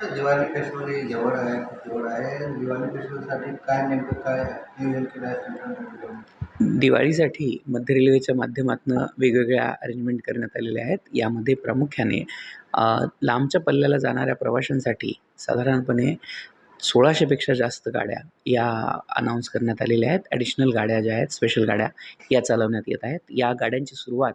तर दिवाळी फेस्टिवल जवळ आहे जवळ आहे. दिवाळी फेस्टिवलसाठी काय नेमकं काय नियोजन केलं आहे सेंट्रल दिवाळीसाठी मध्य रेल्वेच्या माध्यमातून वेगवेगळ्या अरेंजमेंट करण्यात आलेल्या आहेत. यामध्ये प्रामुख्याने लांबच्या पल्ल्याला जाणाऱ्या प्रवाशांसाठी साधारणपणे सोळाशेपेक्षा जास्त गाड्या या अनाऊन्स करण्यात आलेल्या आहेत. ॲडिशनल गाड्या ज्या आहेत स्पेशल गाड्या या चालवण्यात येत आहेत. या गाड्यांची सुरुवात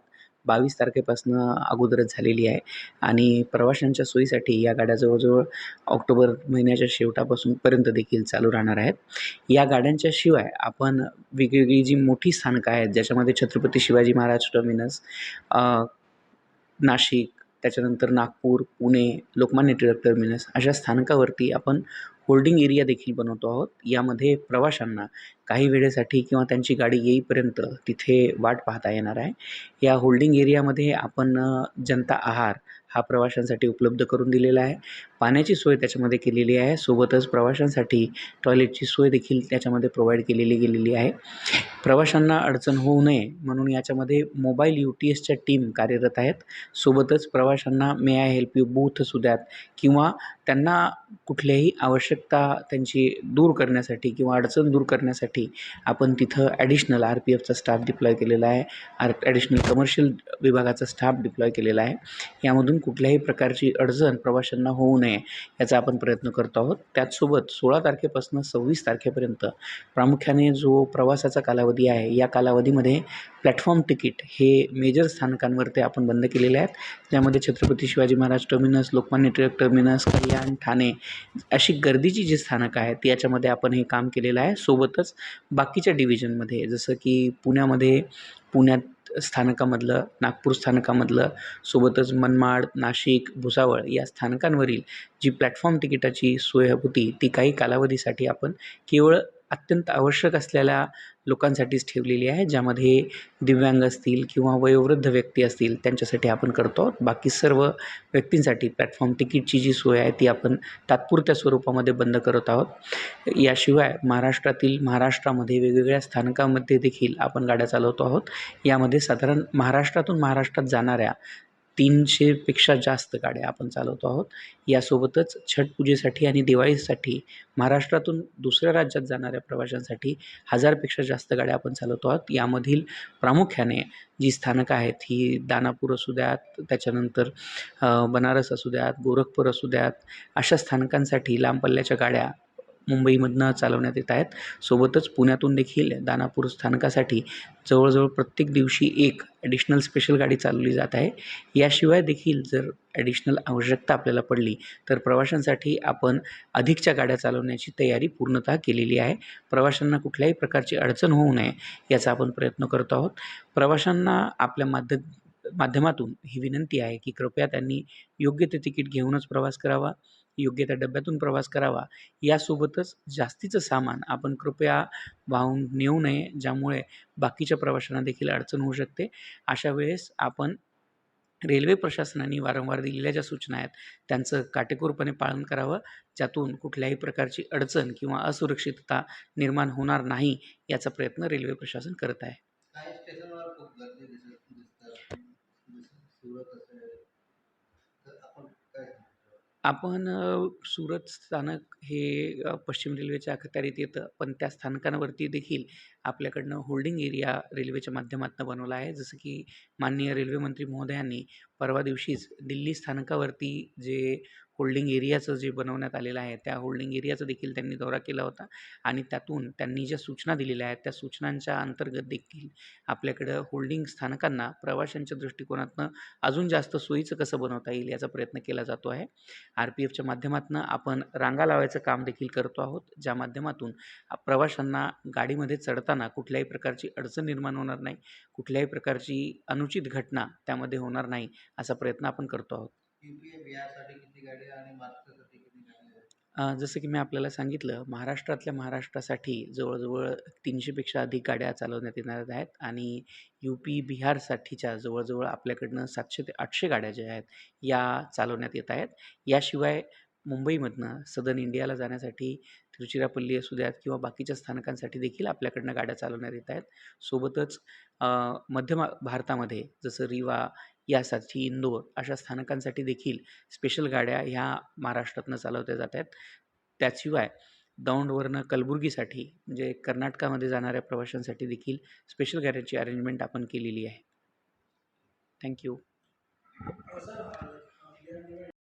बावीस तारखेपासनं अगोदरच झालेली आहे. आणि प्रवाशांच्या सोयीसाठी या गाड्या जवळजवळ ऑक्टोबर महिन्याच्या शेवटापासून पर्यंत देखील चालू राहणार आहेत. या गाड्यांच्या शिवाय आपण वेगवेगळी जी मोठी स्थानकं आहेत ज्याच्यामध्ये छत्रपती शिवाजी महाराज टर्मिनस नाशिक त्याच्यानंतर नागपूर पुणे लोकमान्य टिळक टर्मिनस अशा स्थानकावरती आपण होल्डिंग एरिया देखील बनवतो आहोत. यामध्ये प्रवाशांना काही वेळेसाठी किंवा त्यांची गाडी येईपर्यंत तिथे वाट पाहता येणार आहे. या होल्डिंग एरियामध्ये आपण जनता आहार हा प्रवाशांसाठी उपलब्ध करून दिलेला आहे. पाण्याची सोय त्याच्यामध्ये केलेली आहे. सोबतच प्रवाशांसाठी टॉयलेटची सोय देखील त्याच्यामध्ये प्रोव्हाइड केलेली गेलेली आहे. प्रवाशांना अडचण होऊ नये म्हणून याच्यामध्ये मोबाईल यू टी एसच्या टीम कार्यरत आहेत. सोबतच प्रवाशांना may I help you booth असू द्यात किंवा त्यांना कुठल्याही आवश्यकता त्यांची दूर करण्यासाठी किंवा अडचण दूर करण्यासाठी आपण तिथं ॲडिशनल आर पी एफचा स्टाफ डिप्लॉय केलेला आहे. आर ॲडिशनल कमर्शियल विभागाचा स्टाफ डिप्लॉय केलेला आहे. यामधून कुठल्याही प्रकारची अडचण प्रवाशांना होऊ नये. याचा आपण प्रयत्न करतो आहोत. त्याचसोबत सोळा तारखेपासून सव्वीस तारखेपर्यंत प्रामुख्याने जो प्रवासाचा कालावधी आहे या कालावधीमध्ये प्लॅटफॉर्म तिकीट हे मेजर स्थानकांवरती आपण बंद केलेले आहेत. ज्यामध्ये छत्रपती शिवाजी महाराज टर्मिनस लोकमान्य टिळक टर्मिनस कल्याण ठाणे अशी गर्दीची जी स्थानकं आहेत याच्यामध्ये आपण हे काम केलेलं आहे. सोबतच बाकीच्या डिव्हिजनमध्ये जसं की पुण्यामध्ये पुण्यात स्थानकामधलं नागपूर स्थानकामधलं सोबतच मनमाड नाशिक भुसावळ या स्थानकांवरील जी प्लॅटफॉर्म तिकिटाची सोय होती ती काही कालावधीसाठी आपण केवळ अत्यंत आवश्यक असलेल्या लोकांसाठीच ठेवलेली आहे ज्यामध्ये दिव्यांग असतील किंवा वयोवृद्ध व्यक्ती असतील त्यांच्यासाठी आपण करतो. आहोत बाकी सर्व व्यक्तींसाठी प्लॅटफॉर्म तिकीटची जी सोय आहे ती आपण तात्पुरत्या स्वरूपामध्ये बंद करत आहोत. याशिवाय महाराष्ट्रातील महाराष्ट्रामध्ये वेगवेगळ्या स्थानकामध्ये देखील आपण गाड्या चालवतो आहोत. यामध्ये साधारण महाराष्ट्रातून महाराष्ट्रात जाणाऱ्या तीनशेपेक्षा जास्त गाड्या आपण चालवतो आहोत. यासोबतच छट पूजेसाठी आणि दिवाळीसाठी महाराष्ट्रातून दुसऱ्या राज्यात जाणाऱ्या प्रवाशांसाठी हजारपेक्षा जास्त गाड्या आपण चालवतो आहोत. यामधील प्रामुख्याने जी स्थानकं आहेत ही दानापूर असू द्यात त्याच्यानंतर बनारस असू द्यात गोरखपूर असू द्यात अशा स्थानकांसाठी लांब पल्ल्याच्या गाड्या मुंबईमधनं चालवण्यात येत आहेत. सोबतच पुण्यातून देखील दानापूर स्थानकासाठी जवळजवळ प्रत्येक दिवशी एक ॲडिशनल स्पेशल गाडी चालवली जात आहे. याशिवाय देखील जर ॲडिशनल आवश्यकता आपल्याला पडली तर प्रवाशांसाठी आपण अधिकच्या गाड्या चालवण्याची तयारी पूर्णतः केलेली आहे. प्रवाशांना कुठल्याही प्रकारची अडचण होऊ नये याचा आपण प्रयत्न करतो आहोत. प्रवाशांना आपल्या माध्य माध्यमातून ही विनंती आहे की कृपया त्यांनी योग्य ते तिकीट घेऊनच प्रवास करावा. योग्य त्या डब्यातून प्रवास करावा. यासोबतच जास्तीचं सामान आपण कृपया वाहून नेऊ नये ज्यामुळे बाकीच्या प्रवाशांना देखील अडचण होऊ शकते. अशा वेळेस आपण रेल्वे प्रशासनाने वारंवार दिलेल्या ज्या सूचना आहेत त्यांचं काटेकोरपणे पालन करावं. ज्यातून कुठल्याही प्रकारची अडचण किंवा असुरक्षितता निर्माण होणार नाही याचा प्रयत्न रेल्वे प्रशासन करत आहे काही स्टेशनवर खूप गर्दी दिसत दिसतात जसं सुरत असेल तर आपण काय सांगतो आपण सुरत स्थानक हे पश्चिम रेल्वेच्या अखत्यारीत येतं पण त्या स्थानकांवरती देखील आपल्याकडनं होल्डिंग एरिया रेल्वेच्या माध्यमातून बनवला आहे. जसं की माननीय रेल्वेमंत्री महोदयांनी परवा दिवशीच दिल्ली स्थानकावरती जे होल्डिंग एरियाचं जे बनवण्यात आलेलं आहे त्या होल्डिंग एरियाचा देखील त्यांनी दौरा केला होता आणि त्यातून त्यांनी ज्या सूचना दिलेल्या आहेत त्या सूचनांच्या अंतर्गत देखील आपल्याकडं होल्डिंग स्थानकांना प्रवाशांच्या दृष्टिकोनातनं अजून जास्त सोयीचं कसं बनवता येईल याचा प्रयत्न केला जातो आहे. आर पी एफच्या माध्यमातून आपण रांगा लावायचं काम देखील करतो आहोत ज्या माध्यमातून प्रवाशांना गाडीमध्ये चढताना कुठल्याही प्रकारची अडचण निर्माण होणार नाही कुठल्याही प्रकारची अनुचित घटना त्यामध्ये होणार नाही असा प्रयत्न आपण करतो आहोत. गाडी आणि महाराष्ट्रासाठी किती गाडी आहे अ, जसं की मी आपल्याला सांगितलं महाराष्ट्रातल्या महाराष्ट्रासाठी जवळजवळ तीनशेपेक्षा अधिक गाड्या चालवण्यात येणार आहेत आणि यू पी बिहारसाठीच्या जवळजवळ आपल्याकडनं सातशे ते आठशे गाड्या ज्या आहेत या चालवण्यात येत आहेत. याशिवाय मुंबईमधनं सदर्न इंडियाला जाण्यासाठी तिरुचिरापल्ली असू द्यात किंवा बाकीच्या स्थानकांसाठी देखील आपल्याकडनं गाड्या चालवण्यात येत आहेत. सोबतच अ, मध्य भारतामध्ये जसं रिवा यासाठी इंदोर अशा स्थानकांसाठी देखील स्पेशल गाड्या ह्या महाराष्ट्रातनं चालवल्या जात आहेत. त्याशिवाय दौंडवरनं कलबुर्गीसाठी म्हणजे कर्नाटकामध्ये जाणाऱ्या प्रवाशांसाठी देखील स्पेशल गाड्यांची अरेंजमेंट आपण केलेली आहे. थँक्यू